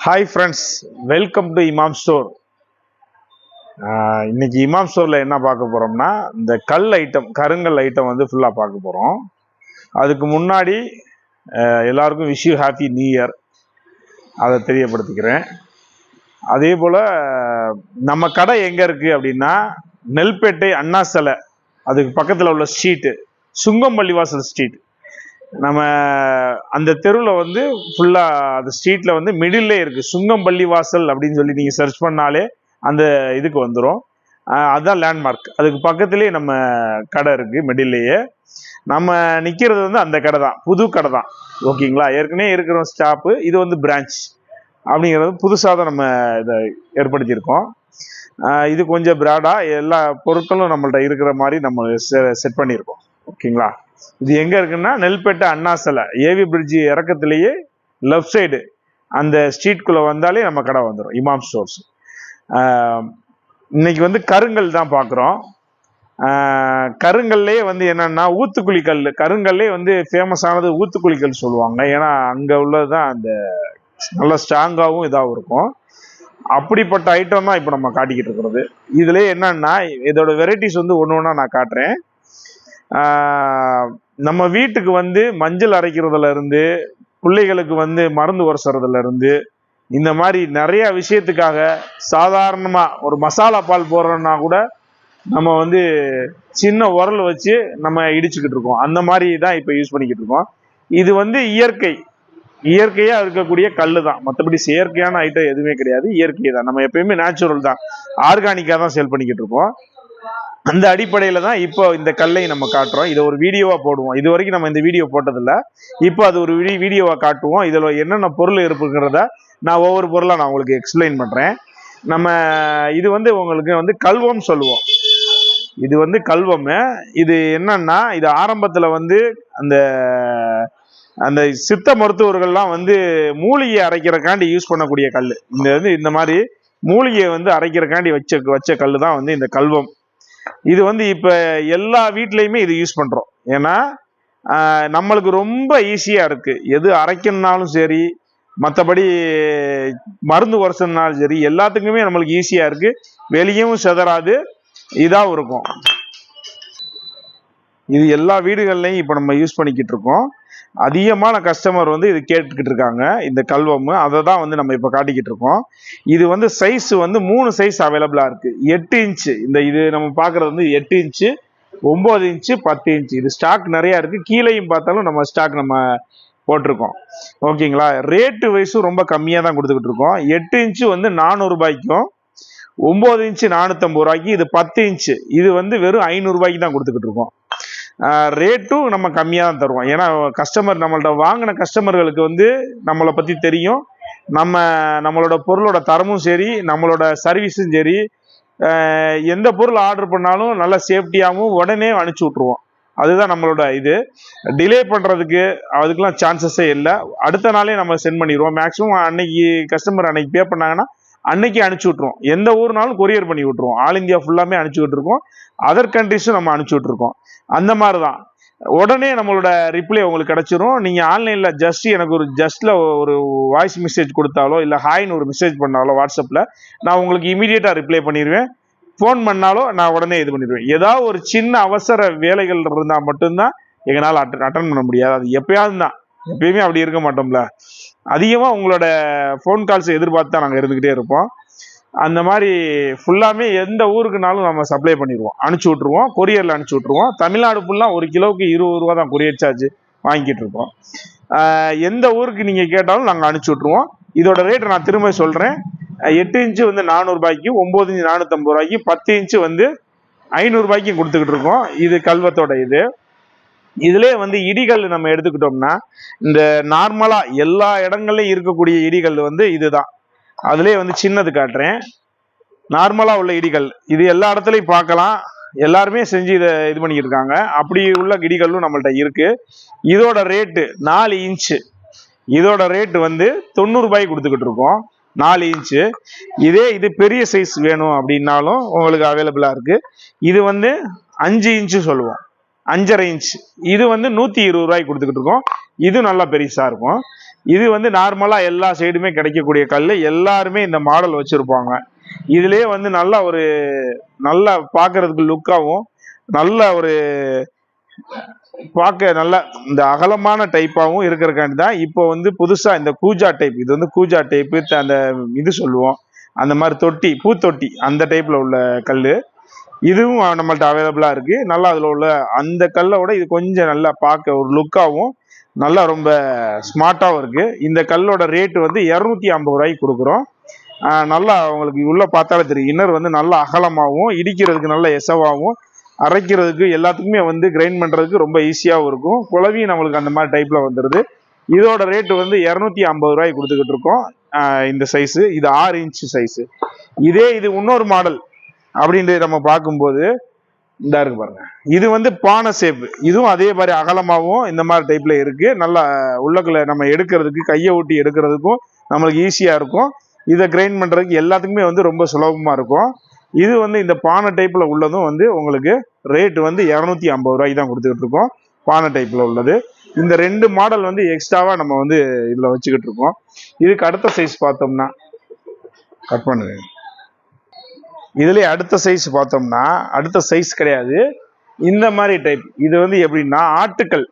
Hi friends welcome to Imam store இன்னைக்கு இமாம் ஸ்டோரில் என்ன பார்க்க போகிறோம்னா இந்த கல் ஐட்டம் கருங்கல் ஐட்டம் வந்து ஃபுல்லாக பார்க்க போகிறோம் அதுக்கு முன்னாடி எல்லாருக்கும் wish you happy new year அதை தெரியப்படுத்திக்கிறேன். அதே போல் நம்ம கடை எங்கே இருக்குது அப்படின்னா நெல்பேட்டை அண்ணா சிலை அதுக்கு பக்கத்தில் உள்ள ஸ்ட்ரீட்டு சுங்கம்பள்ளிவாசல் ஸ்ட்ரீட் நம்ம அந்த தெருவில் வந்து ஃபுல்லாக அந்த ஸ்ட்ரீட்டில் வந்து மிடில்லே இருக்குது சுங்கம்பள்ளி வாசல் அப்படின்னு சொல்லி நீங்கள் சர்ச் பண்ணாலே அந்த இதுக்கு வந்துடும் அதுதான் லேண்ட்மார்க் அதுக்கு பக்கத்துலேயே நம்ம கடை இருக்குது மிடில்லையே நம்ம நிற்கிறது வந்து அந்த கடை தான். புது கடை தான். ஓகேங்களா? ஏற்கனவே இருக்கிற ஸ்டாப்பு இது வந்து பிரான்ச் அப்படிங்கிறது புதுசாக தான் நம்ம இதை ஏற்படுத்தியிருக்கோம். இது கொஞ்சம் பிராடாக எல்லா பொருட்களும் நம்மள்ட்ட இருக்கிற மாதிரி நம்ம செட் பண்ணியிருக்கோம். ஓகேங்களா? இது எங்க இருக்குன்னா நெல்பேட்டை அண்ணா சிலை. ஏவி பிரிட்ஜ் இறக்கத்திலேயே லெஃப்ட் சைடு அந்த ஸ்ட்ரீட்குள்ள வந்தாலே நம்ம கடை வந்துடும் இமாம் ஸ்டோர்ஸ் இன்னைக்கு வந்து கருங்கல் தான் பார்க்குறோம். கருங்கல்லே வந்து என்னன்னா ஊத்துக்குழி கல். கருங்கல்லே வந்து ஃபேமஸானது ஊத்துக்குழி கல் சொல்லுவாங்க. ஏன்னா அங்கே உள்ளது தான் அந்த நல்ல ஸ்ட்ராங்காகவும் இதாகவும் இருக்கும். அப்படிப்பட்ட ஐட்டம் தான் இப்போ நம்ம காட்டிக்கிட்டு இருக்கிறது. இதுல என்னன்னா இதோட வெரைட்டிஸ் வந்து ஒன்று ஒன்றா நான் காட்டுறேன். நம்ம வீட்டுக்கு வந்து மஞ்சள் அரைக்கிறதுல இருந்து பிள்ளைகளுக்கு வந்து மருந்து உரசுறதுல இருந்து இந்த மாதிரி நிறைய விஷயத்துக்காக சாதாரணமா ஒரு மசாலா பால் போடுறோம்னா கூட நம்ம வந்து சின்ன உரல் வச்சு நம்ம இடிச்சுக்கிட்டு இருக்கோம். அந்த மாதிரி தான் இப்போ யூஸ் பண்ணிக்கிட்டு இருக்கோம். இது வந்து இயற்கை. இயற்கையாக இருக்கக்கூடிய கல் தான். மற்றபடி செயற்கையான ஐட்டம் எதுவுமே கிடையாது. இயற்கை தான். நம்ம எப்பயுமே நேச்சுரல் தான். ஆர்கானிக்காக தான் சேல் பண்ணிக்கிட்டு இருக்கோம். அந்த அடிப்படையில தான் இப்போ இந்த கல்லை நம்ம காட்டுறோம். இதை ஒரு வீடியோவா போடுவோம். இது வரைக்கும் நம்ம இந்த வீடியோ போட்டதில்ல. இப்போ அது ஒரு வீடி வீடியோவா காட்டுவோம். இதுல என்னென்ன பொருள் இருக்குங்கிறத நான் ஒவ்வொரு பொருளா நான் உங்களுக்கு எக்ஸ்பிளைன் பண்றேன். நம்ம இது வந்து உங்களுக்கு வந்து கல்வம் சொல்லுவோம். இது வந்து கல்வம். இது என்னன்னா இது ஆரம்பத்துல வந்து அந்த அந்த சித்த மருத்துவர்கள்லாம் வந்து மூலிகை அரைக்கிறக்காண்டி யூஸ் பண்ணக்கூடிய கல். இந்த வந்து இந்த மாதிரி மூலிகையை வந்து அரைக்கிறக்காண்டி வச்ச வச்ச கல் தான் வந்து இந்த கல்வம். இது வந்து இப்போ எல்லா வீட்லேயுமே இது யூஸ் பண்ணுறோம் ஏன்னா நம்மளுக்கு ரொம்ப ஈஸியாக இருக்குது எது அரைக்கணும்னாலும் சரி மற்றபடி மருந்து உரசனாலும் சரி எல்லாத்துக்குமே நம்மளுக்கு ஈஸியாக இருக்குது வெளியும் செதறாது இதாகவும் இருக்கும். இது எல்லா வீடுகள்லையும் இப்போ நம்ம யூஸ் பண்ணிக்கிட்டு இருக்கோம். அதிகமான கஸ்டமர் வந்து இது கேட்டுக்கிட்டு இருக்காங்க. இந்த கல்வம் அதை தான் வந்து நம்ம இப்போ காட்டிக்கிட்டு இருக்கோம். இது வந்து சைஸ் வந்து மூணு சைஸ் அவைலபிளாக இருக்கு. எட்டு இன்ச்சு இந்த இது நம்ம பார்க்குறது வந்து எட்டு இன்ச்சு ஒம்பது இன்ச்சு பத்து இன்ச்சு இது ஸ்டாக் நிறையா இருக்குது கீழேயும் பார்த்தாலும் நம்ம ஸ்டாக் நம்ம போட்டிருக்கோம். ஓகேங்களா? ரேட்டு வைஸும் ரொம்ப கம்மியாக தான் கொடுத்துக்கிட்டு இருக்கோம். எட்டு இன்ச்சு வந்து நானூறுபாய்க்கும் ஒம்பது இன்ச்சு நானூற்றம்பது ரூபாய்க்கு இது பத்து இன்ச்சு இது வந்து வெறும் ஐநூறுரூபாய்க்கு தான் கொடுத்துக்கிட்டு இருக்கோம். ரேட்டும் நம்ம கம்மியாக தான் தருவோம். ஏன்னா கஸ்டமர் நம்மள்ட்ட வாங்கின கஸ்டமர்களுக்கு வந்து நம்மளை பற்றி தெரியும். நம்ம நம்மளோட பொருளோட தரமும் சரி நம்மளோட சர்வீஸும் சரி எந்த பொருள் ஆர்டர் பண்ணாலும் நல்ல சேஃப்டியாகவும் உடனே அனுப்பிச்சி விட்ருவோம் அதுதான் நம்மளோட இது. டிலே பண்ணுறதுக்கு அதுக்கெலாம் சான்சஸே இல்லை. அடுத்த நாளே நம்ம சென்ட் பண்ணிடுவோம். மேக்ஸிமம் அன்னைக்கு கஸ்டமர் அன்னைக்கு பே பண்ணாங்கன்னா அன்னைக்கு அனுப்பிச்சி விட்ருவோம் எந்த ஊர்னாலும் கொரியர் பண்ணி விட்ருவோம் ஆல் இந்தியா ஃபுல்லாமே அனுப்பிச்சி விட்டுருக்கோம். அதர் கண்ட்ரிஸும் நம்ம அனுப்பிச்சி விட்ருக்கோம் அந்த மாதிரி தான் உடனே நம்மளோட ரிப்ளை உங்களுக்கு கிடைச்சிரும். நீங்கள் ஆன்லைனில் ஜஸ்ட் எனக்கு ஒரு ஜஸ்ட்டில் ஒரு வாய்ஸ் மெசேஜ் கொடுத்தாலோ இல்லை ஹாய்னு ஒரு மெசேஜ் பண்ணாலோ வாட்ஸ்அப்பில் நான் உங்களுக்கு இமீடியட்டாக ரிப்ளை பண்ணிடுவேன். ஃபோன் பண்ணாலும் நான் உடனே இது பண்ணிடுவேன். ஏதாவது ஒரு சின்ன அவசர வேலைகள் இருந்தால் மட்டும்தான் எங்களால் அட்டன் பண்ண முடியாது. அது எப்பயாவது தான் எப்பயுமே அப்படி இருக்க மாட்டோம்ல. அதிகமாக உங்களோட ஃபோன் கால்ஸ் எதிர்பார்த்து தான் நாங்கள் இருந்துக்கிட்டே இருப்போம். அந்த மாதிரி ஃபுல்லாமே எந்த ஊருக்குனாலும் நம்ம சப்ளை பண்ணிடுவோம். அனுப்பிச்சி விட்ருவோம் கொரியரில் அனுப்பிச்சி விட்ருவோம் தமிழ்நாடு ஃபுல்லாக ஒரு கிலோவுக்கு இருபது ரூபா தான் கொரியர் சார்ஜ் வாங்கிட்டு இருக்கோம். எந்த ஊருக்கு நீங்கள் கேட்டாலும் நாங்கள் அனுப்பிச்சி விட்ருவோம் இதோட ரேட் நான் திரும்ப சொல்கிறேன் எட்டு இன்ச்சு வந்து நானூறுபாய்க்கு ஒம்பது இன்ச்சு நானூற்றம்பது ரூபாய்க்கு பத்து இன்ச்சு வந்து ஐநூறுரூபாய்க்கும் கொடுத்துக்கிட்டு இருக்கோம். இது கல்வத்தோட இது. இதுலேயே வந்து இடிகள் நம்ம எடுத்துக்கிட்டோம்னா இந்த நார்மலாக எல்லா இடங்கள்லையும் இருக்கக்கூடிய இடிகள் வந்து இதுதான். அதுலேயே வந்து சின்னது காட்டுறேன். நார்மலாக உள்ள இடிகள். இது எல்லா இடத்துலையும் பார்க்கலாம். எல்லாருமே செஞ்சு இதை இது பண்ணியிருக்காங்க இருக்காங்க அப்படி உள்ள கிடிகளும் நம்மள்ட்ட இருக்கு. இதோட ரேட்டு நாலு இன்ச்சு இதோட ரேட்டு வந்து தொண்ணூறு ரூபாய்க்கு கொடுத்துக்கிட்டு இருக்கோம் நாலு இன்ச்சு இதே இது பெரிய சைஸ் வேணும் அப்படின்னாலும் உங்களுக்கு அவைலபிளாக இருக்கு. இது வந்து அஞ்சு இன்ச்சு சொல்லுவோம். அஞ்சரை இன்ச் இது வந்து நூற்றி இருபது ரூபாய்க்கு கொடுத்துக்கிட்டு இருக்கோம். இது நல்லா பெருசாக இருக்கும். இது வந்து நார்மலா எல்லா சைடுமே கிடைக்கக்கூடிய கல் எல்லாருமே இந்த மாடல் வச்சிருப்பாங்க. இதுலயே வந்து நல்லா ஒரு நல்லா பார்க்கறதுக்கு லுக்காவும் நல்ல ஒரு பார்க்க நல்ல இந்த அகலமான டைப்பாகவும் இருக்கிறக்காண்டி தான் இப்போ வந்து புதுசா இந்த கூஜா டைப் இது வந்து கூஜா டைப்பு அந்த இது சொல்லுவோம். அந்த மாதிரி தொட்டி பூத்தொட்டி அந்த டைப்ல உள்ள கல் இதுவும் நம்மள்ட்ட அவைலபிளாக இருக்குது நல்லா அதில் உள்ள அந்த கல்லை விட இது கொஞ்சம் நல்லா பார்க்க ஒரு லுக்காகவும் நல்லா ரொம்ப ஸ்மார்ட்டாகவும் இருக்குது இந்த கல்லோட ரேட்டு வந்து இரநூத்தி ஐம்பது ரூபாய்க்கு கொடுக்குறோம். நல்லா உங்களுக்கு உள்ளே பார்த்தாலே தெரியும். இன்னர் வந்து நல்லா அகலமாகவும் இடிக்கிறதுக்கு நல்ல எசவாகவும் அரைக்கிறதுக்கு எல்லாத்துக்குமே வந்து கிரைண்ட் பண்ணுறதுக்கு ரொம்ப ஈஸியாகவும் இருக்கும். குழவியும் நம்மளுக்கு அந்த மாதிரி டைப்பில் வந்துடுது இதோட ரேட்டு வந்து இரநூத்தி ஐம்பது ரூபாய்க்கு கொடுத்துக்கிட்டு இருக்கோம். இந்த சைஸு இது ஆறு இன்ச் சைஸு இதே இது இன்னொரு மாடல் அப்படின்ட்டு நம்ம பார்க்கும்போது இந்த இருக்கு பாருங்க. இது வந்து பானை சேப்பு இதுவும் அதே மாதிரி அகலமாகவும் இந்த மாதிரி டைப்ல இருக்கு. நல்லா உள்ளக்குள்ள நம்ம எடுக்கிறதுக்கு கையை ஊட்டி எடுக்கிறதுக்கும் நம்மளுக்கு ஈஸியா இருக்கும். இதை கிரைண்ட் பண்றதுக்கு எல்லாத்துக்குமே வந்து ரொம்ப சுலபமா இருக்கும். இது வந்து இந்த பானை டைப்ல உள்ளதும் வந்து உங்களுக்கு ரேட் வந்து இரநூத்தி ஐம்பது ரூபாய்க்கு தான் கொடுத்துக்கிட்டு இருக்கோம். பானை டைப்ல உள்ளது. இந்த ரெண்டு மாடல் வந்து எக்ஸ்ட்ராவா நம்ம வந்து இதுல வச்சுக்கிட்டு இருக்கோம். இதுக்கு அடுத்த சைஸ் பார்த்தோம்னா கட் பண்ணுங்க. இதுலேயே அடுத்த சைஸ் பார்த்தோம்னா அடுத்த சைஸ் கிடையாது. இந்த மாதிரி டைப் இது வந்து எப்படின்னா ஆட்டுக்கல்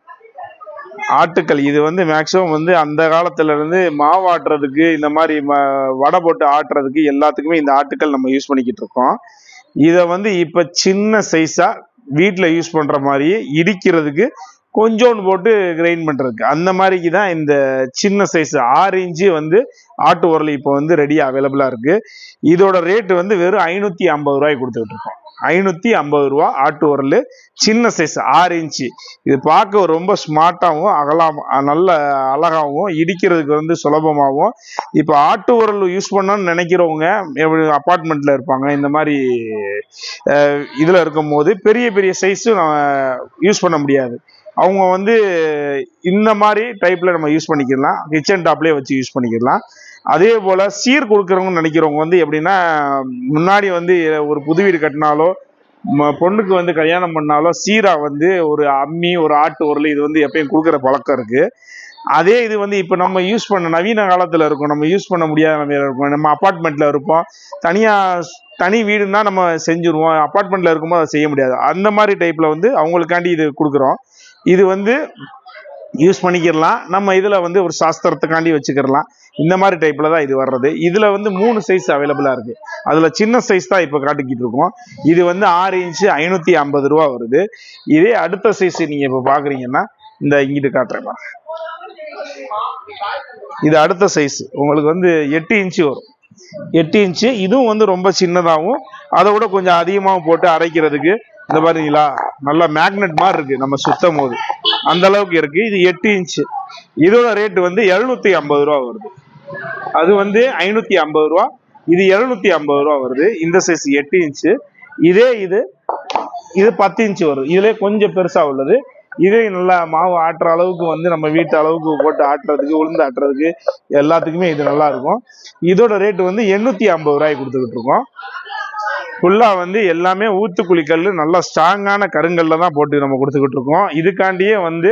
ஆட்டுக்கல் இது வந்து மேக்சிமம் வந்து அந்த காலத்துல இருந்து மாவு ஆட்டுறதுக்கு இந்த மாதிரி ம- வடை போட்டு ஆட்டுறதுக்கு எல்லாத்துக்குமே இந்த ஆட்டுக்கல் நம்ம யூஸ் பண்ணிக்கிட்டு இருக்கோம். இதை வந்து இப்போ சின்ன சைஸாக வீட்டில் யூஸ் பண்ணுற மாதிரியே இடிக்கிறதுக்கு கொஞ்சோண்டு போட்டு கிரைண்ட் பண்ணுறதுக்கு அந்த மாதிரிக்கு தான் இந்த சின்ன சைஸ் ஆறு இன்ச்சு வந்து ஆட்டு உரல் இப்போ வந்து ரெடியாக அவைலபிளாக இருக்குது இதோட ரேட்டு வந்து வெறும் ஐநூற்றி ஐம்பது ரூபாய்க்கு கொடுத்துக்கிட்டு இருக்கோம். ஐநூற்றி ஐம்பது ரூபா ஆட்டு உரல் சின்ன சைஸ் ஆறு இன்ச்சு இது பார்க்க ரொம்ப ஸ்மார்ட்டாகவும் அகலாம் நல்ல அழகாகவும் இடிக்கிறதுக்கு வந்து சுலபமாகவும் இப்போ ஆட்டு உரல் யூஸ் பண்ணணும்னு நினைக்கிறவங்க அப்பார்ட்மெண்ட்டில் இருப்பாங்க இந்த மாதிரி இதில் இருக்கும் இருக்கும்போது பெரிய பெரிய சைஸும் நம்ம யூஸ் பண்ண முடியாது. அவங்க வந்து இந்த மாதிரி டைப்பில் நம்ம யூஸ் பண்ணிக்கலாம் கிச்சன் டாப்லேயே வச்சு யூஸ் பண்ணிக்கலாம் அதே போல சீர் கொடுக்குறவங்க நினைக்கிறவங்க வந்து எப்படின்னா முன்னாடி வந்து ஒரு புது வீடு கட்டினாலோ ம- பொண்ணுக்கு வந்து கல்யாணம் பண்ணாலோ சீரா வந்து ஒரு அம்மி ஒரு ஆட்டு உரல் இது வந்து எப்பயும் கொடுக்குற பழக்கம் இருக்கு. அதே இது வந்து இப்போ நம்ம யூஸ் பண்ண நவீன காலத்தில் இருக்கும். நம்ம யூஸ் பண்ண முடியாத நிலைமையில இருக்கும். நம்ம அப்பார்ட்மெண்ட்டில் இருப்போம். தனியாக தனி வீடுன்னா நம்ம செஞ்சுருவோம். அப்பார்ட்மெண்ட்டில் இருக்கும்போது அதை செய்ய முடியாது. அந்த மாதிரி டைப்பில் வந்து அவங்களுக்காண்டி இது கொடுக்குறோம். இது வந்து யூஸ் பண்ணிக்கிடலாம். நம்ம இதில் வந்து ஒரு சாஸ்திரத்துக்காண்டி வச்சுக்கிடலாம். இந்த மாதிரி டைப்பில் தான் இது வர்றது. இதில் வந்து மூணு சைஸ் அவைலபிளாக இருக்குது அதில் சின்ன சைஸ் தான் இப்போ காட்டிக்கிட்டு இருக்கோம். இது வந்து ஆறு இன்ச்சு ஐநூற்றி ஐம்பது ரூபா வருது. இதே அடுத்த சைஸ் நீங்கள் இப்போ பார்க்குறீங்கன்னா இந்த இங்கிட்டு காட்டுறேன் பாருங்க. இது அடுத்த சைஸ் உங்களுக்கு வந்து எட்டு இன்ச்சு வரும். எட்டு இன்ச்சு இதுவும் வந்து ரொம்ப சின்னதாகவும் அதை விட கொஞ்சம் அதிகமாகவும் போட்டு அரைக்கிறதுக்கு இந்த பாருங்களா நல்லா மேக்னெட் மாதிரி இருக்கு நம்ம சுத்தம் போது. அந்த அளவுக்கு இருக்கு. இது எட்டு இன்ச்சு இதோட ரேட்டு வந்து எழுநூத்தி ஐம்பது ரூபா வருது. அது வந்து ஐநூத்தி ஐம்பது ரூபா. இது எழுநூத்தி ஐம்பது ரூபா வருது. இந்த சைஸ் எட்டு இன்ச்சு இதே இது இது பத்து இன்ச்சு வரும் இதுல கொஞ்சம் பெருசா உள்ளது. இதே நல்லா மாவு ஆட்டுற அளவுக்கு வந்து நம்ம வீட்டு அளவுக்கு போட்டு ஆட்டுறதுக்கு உளுந்து ஆட்டுறதுக்கு எல்லாத்துக்குமே இது நல்லா இருக்கும். இதோட ரேட் வந்து எண்ணூத்தி ஐம்பது ரூபாய் கொடுத்துக்கிட்டு இருக்கோம். ஃபுல்லா வந்து எல்லாமே ஊத்துக்குழி கல் நல்லா ஸ்ட்ராங்கான கருங்கல்ல தான் போட்டு நம்ம கொடுத்துக்கிட்டு இருக்கோம். இதுக்காண்டியே வந்து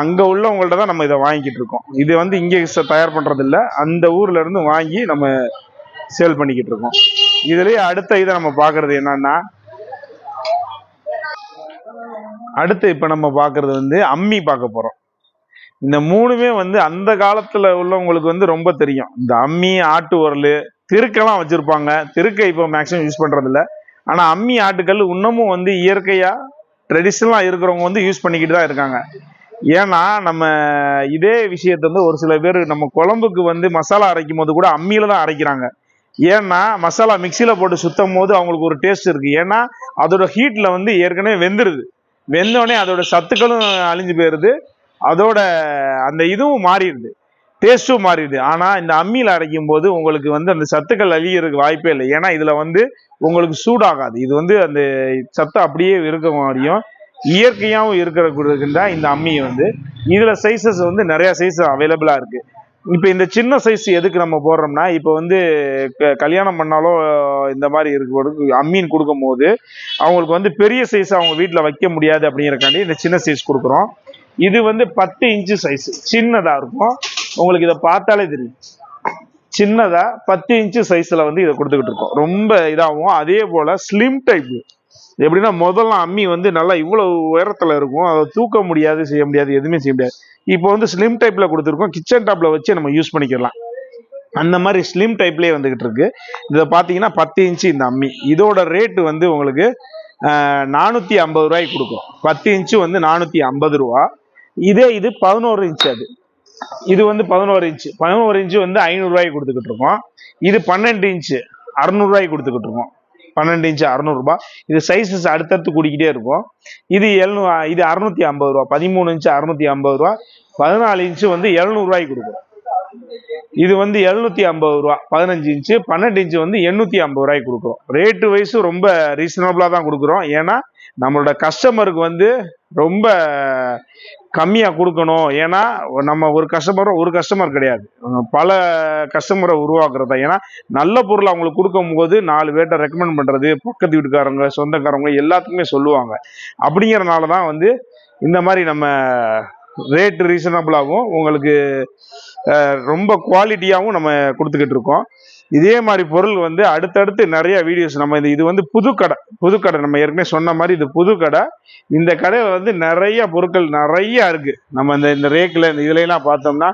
அங்க உள்ளவங்கள்ட்ட தான் நம்ம இதை வாங்கிக்கிட்டு இருக்கோம். இது வந்து இங்கே தயார் பண்றது இல்ல அந்த ஊர்ல இருந்து வாங்கி நம்ம சேல் பண்ணிக்கிட்டு இருக்கோம். இதுலயே அடுத்த இதை நம்ம பாக்குறது என்னன்னா அடுத்து இப்ப நம்ம பாக்குறது வந்து அம்மி பார்க்க போறோம். இந்த மூணுமே வந்து அந்த காலத்துல உள்ளவங்களுக்கு வந்து ரொம்ப தெரியும். இந்த அம்மி ஆட்டு உரல் திருக்கெல்லாம் வச்சிருப்பாங்க. திருக்கை இப்போ மேக்ஸிமம் யூஸ் பண்றது இல்ல ஆனா அம்மி ஆட்டுக்கல் இன்னமும் வந்து இயற்கையா ட்ரெடிஷ்னலாக இருக்கிறவங்க வந்து யூஸ் பண்ணிக்கிட்டு தான் இருக்காங்க. ஏன்னா நம்ம இதே விஷயத்த வந்து ஒரு சில பேர் நம்ம குழம்புக்கு வந்து மசாலா அரைக்கும் போது கூட அம்மியில தான் அரைக்கிறாங்க. ஏன்னா மசாலா மிக்சியில் போட்டு சுத்தம் போது அவங்களுக்கு ஒரு டேஸ்ட் இருக்கு. ஏன்னா அதோட ஹீட்ல வந்து ஏற்கனவே வெந்துருது. வெந்தோடனே அதோட சத்துக்களும் அழிஞ்சு போயிருது. அதோட அந்த இதுவும் மாறிடுது. டேஸ்ட்டும் மாறிடுது. ஆனால் இந்த அம்மியில் அரைக்கும் போது உங்களுக்கு வந்து அந்த சத்துக்கள் அழியறதுக்கு வாய்ப்பே இல்லை. ஏன்னா இதில் வந்து உங்களுக்கு சூடாகாது. இது வந்து அந்த சத்து அப்படியே இருக்க மாதிரியும் இயற்கையாகவும் இருக்கிற தான் இந்த அம்மி வந்து. இதில் சைஸஸ் வந்து நிறையா சைஸ் அவைலபிளாக இருக்குது இப்போ இந்த சின்ன சைஸ் எதுக்கு நம்ம போடுறோம்னா இப்போ வந்து கல்யாணம் பண்ணாலோ இந்த மாதிரி இருக்கிற அம்மீன் கொடுக்கும் போது அவங்களுக்கு வந்து பெரிய சைஸ் அவங்க வீட்டில் வைக்க முடியாது அப்படிங்கிறக்காண்டி இந்த சின்ன சைஸ் கொடுக்குறோம். இது வந்து பத்து இன்ச்சு சைஸ் சின்னதாக இருக்கும். உங்களுக்கு இதை பார்த்தாலே தெரியும். சின்னதாக பத்து இன்ச்சு சைஸில் வந்து இதை கொடுத்துக்கிட்டு இருக்கோம். ரொம்ப இதாகவும் அதே போல் ஸ்லிம் டைப்பு எப்படின்னா முதல்ல அம்மி வந்து நல்லா இவ்வளோ உயரத்தில் இருக்கும். அதை தூக்க முடியாது செய்ய முடியாது எதுவுமே செய்ய முடியாது. இப்போ வந்து ஸ்லிம் டைப்பில் கொடுத்துருக்கோம். கிச்சன் டாப்பில் வச்சு நம்ம யூஸ் பண்ணிக்கலாம். அந்த மாதிரி ஸ்லிம் டைப்லேயே வந்துக்கிட்டு இருக்கு. இதை பார்த்தீங்கன்னா பத்து இன்ச்சு இந்த அம்மி. இதோட ரேட்டு வந்து உங்களுக்கு நானூற்றி ஐம்பது ரூபாய்க்கு கொடுக்கும். பத்து இன்ச்சு வந்து நானூற்றி ஐம்பது ரூபா. இதே இது பதினோரு இன்ச்சு அது. இது வந்து பதினோரு இன்ச்சு பதினோரு இன்ச்சு வந்து ஐநூறுரூவாய்க்கு கொடுத்துக்கிட்டு இருக்கோம். இது பன்னெண்டு இன்ச்சு அறநூறுவாய்க்கு கொடுத்துக்கிட்டு இருக்கோம். பன்னெண்டு இன்ச்சு அறநூறுபா இது சைஸஸ் அடுத்தடுத்து கூடிக்கிட்டே இருக்கும். இது எழுநூ இது அறுநூத்தி ஐம்பது ரூபா. பதிமூணு இன்ச்சு அறுநூத்தி ஐம்பது ரூபா. பதினாலு இன்ச்சு வந்து எழுநூறுவாய்க்கு கொடுக்குறோம். இது வந்து எழுநூத்தி ஐம்பது ரூபா. பதினஞ்சு இன்ச்சு பன்னெண்டு இன்ச்சு வந்து எண்ணூத்தி ஐம்பது ரூபாய்க்கு கொடுக்குறோம். ரேட்டு வைஸ் ரொம்ப ரீசனபிளா தான் கொடுக்குறோம். ஏன்னா நம்மளோட கஸ்டமருக்கு வந்து ரொம்ப கம்மியாக கொடுக்கணும். ஏன்னா நம்ம ஒரு கஸ்டமரும் ஒரு கஸ்டமர் கிடையாது. பல கஸ்டமரை உருவாக்குறது. ஏன்னா நல்ல பொருள் அவங்களுக்கு கொடுக்கும்போது நாலு பேர்ட்ட ரெக்கமெண்ட் பண்ணுறது பக்கத்து வீட்டுக்காரங்க சொந்தக்காரவங்க எல்லாத்துக்குமே சொல்லுவாங்க. அப்படிங்கிறனால தான் வந்து இந்த மாதிரி நம்ம ரேட் ரீசனபிளாகவும் உங்களுக்கு ரொம்ப குவாலிட்டியாகவும் நம்ம கொடுத்துக்கிட்டு இருக்கோம். இதே மாதிரி பொருள் வந்து அடுத்தடுத்து நிறைய வீடியோஸ் நம்ம இது இது வந்து புது கடை புது கடை. நம்ம ஏற்கனவே சொன்ன மாதிரி இது புது கடை. இந்த கடையில் வந்து நிறைய பொருட்கள் நிறையா இருக்குது நம்ம இந்த இந்த ரேக்கில் இந்த இதுலலாம் பார்த்தோம்னா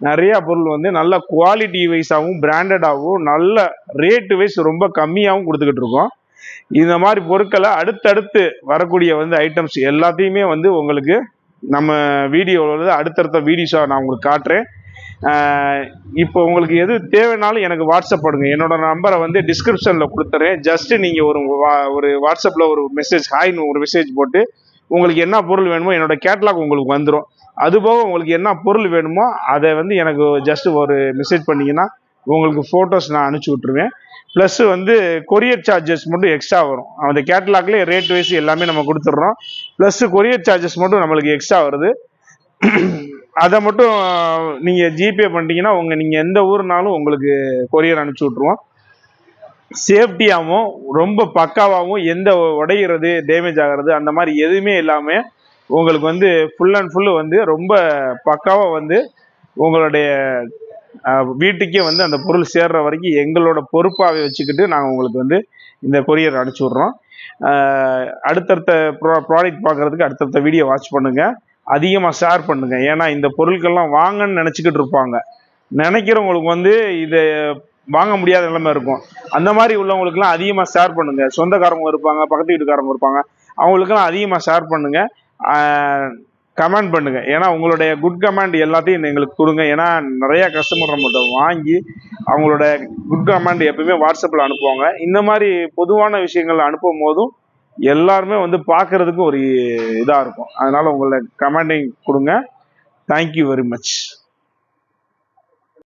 நிறையா பொருள் வந்து நல்ல குவாலிட்டி வைஸாகவும் பிராண்டடாகவும் நல்ல ரேட்டு வைஸ் ரொம்ப கம்மியாகவும் கொடுத்துக்கிட்டு இருக்கோம். இந்த மாதிரி பொருட்களை அடுத்தடுத்து வரக்கூடிய வந்து ஐட்டம்ஸ் எல்லாத்தையுமே வந்து உங்களுக்கு நம்ம வீடியோவில் வந்து அடுத்தடுத்த வீடியோஸாக நான் உங்களுக்கு காட்டுறேன். இப்போ உங்களுக்கு எது தேவைனாலும் எனக்கு வாட்ஸ்அப் பண்ணுங்க என்னோட நம்பரை வந்து டிஸ்கிரிப்ஷனில் கொடுத்துறேன். ஜஸ்ட் நீங்கள் ஒரு வா- ஒரு வாட்ஸ்அப்பில் ஒரு மெசேஜ் ஹாய்னு ஒரு மெசேஜ் போட்டு உங்களுக்கு என்ன பொருள் வேணுமோ என்னோட கேட்லாக் உங்களுக்கு வந்துடும் அதுபோக உங்களுக்கு என்ன பொருள் வேணுமோ அதை வந்து எனக்கு ஜஸ்ட் ஒரு மெசேஜ் பண்ணிங்கன்னா உங்களுக்கு ஃபோட்டோஸ் நான் அனுப்பிச்சி விட்ருவேன் ப்ளஸ் வந்து கொரியர் சார்ஜஸ் மட்டும் எக்ஸ்ட்ரா வரும். அந்த கேட்லாக்லேயே ரேட் வைஸ் எல்லாமே நம்ம கொடுத்துட்றோம். ப்ளஸ் கொரியர் சார்ஜஸ் மட்டும் நம்மளுக்கு எக்ஸ்ட்ரா வருது. அதை மட்டும் நீங்கள் ஜிபே பண்ணிட்டீங்கன்னா உங்கள் நீங்கள் எந்த ஊர்னாலும் உங்களுக்கு கொரியர் அனுப்பிச்சி விட்ருவோம் சேஃப்டியாகவும் ரொம்ப பக்காவாகவும் எந்த உடையிறது டேமேஜ் ஆகிறது அந்த மாதிரி எதுவுமே இல்லாமல் உங்களுக்கு வந்து ஃபுல் அண்ட் ஃபுல்லு வந்து ரொம்ப பக்காவாக வந்து உங்களுடைய வீட்டுக்கே வந்து அந்த பொருள் சேர்ற வரைக்கும் எங்களோட பொறுப்பாகவே வச்சுக்கிட்டு நாங்கள் உங்களுக்கு வந்து இந்த கொரியர் அனுப்பிச்சி விட்றோம். அடுத்தடுத்த ப்ரா ப்ராடக்ட் பார்க்குறதுக்கு அடுத்தடுத்த வீடியோ வாட்ச் பண்ணுங்கள் அதிகமாக ஷேர் பண்ணுங்கள் ஏன்னா இந்த பொருட்கள்லாம் வாங்கன்னு நினச்சிக்கிட்டு இருப்பாங்க. நினைக்கிறவங்களுக்கு வந்து இதை வாங்க முடியாத நிலைமை இருக்கும். அந்த மாதிரி உள்ளவங்களுக்குலாம் அதிகமாக ஷேர் பண்ணுங்கள் சொந்தக்காரங்க இருப்பாங்க பக்கத்து வீட்டுக்காரங்க இருப்பாங்க. அவங்களுக்குலாம் அதிகமாக ஷேர் பண்ணுங்கள் கமெண்ட் பண்ணுங்க. ஏன்னா உங்களுடைய குட் கமெண்ட் எல்லாத்தையும் எங்களுக்கு கொடுங்க. ஏன்னா நிறைய கஸ்டமர் நம்மகிட்ட வாங்கி அவங்களோட குட் கமெண்ட் எப்பயுமே வாட்ஸ்அப்பில் அனுப்புவாங்க. இந்த மாதிரி பொதுவான விஷயங்கள் அனுப்பும் போதும் எல்லாருமே வந்து பார்க்கறதுக்கு ஒரு இதாக இருக்கும். அதனால உங்களோட கமெண்டிங் கொடுங்க. Thank you very much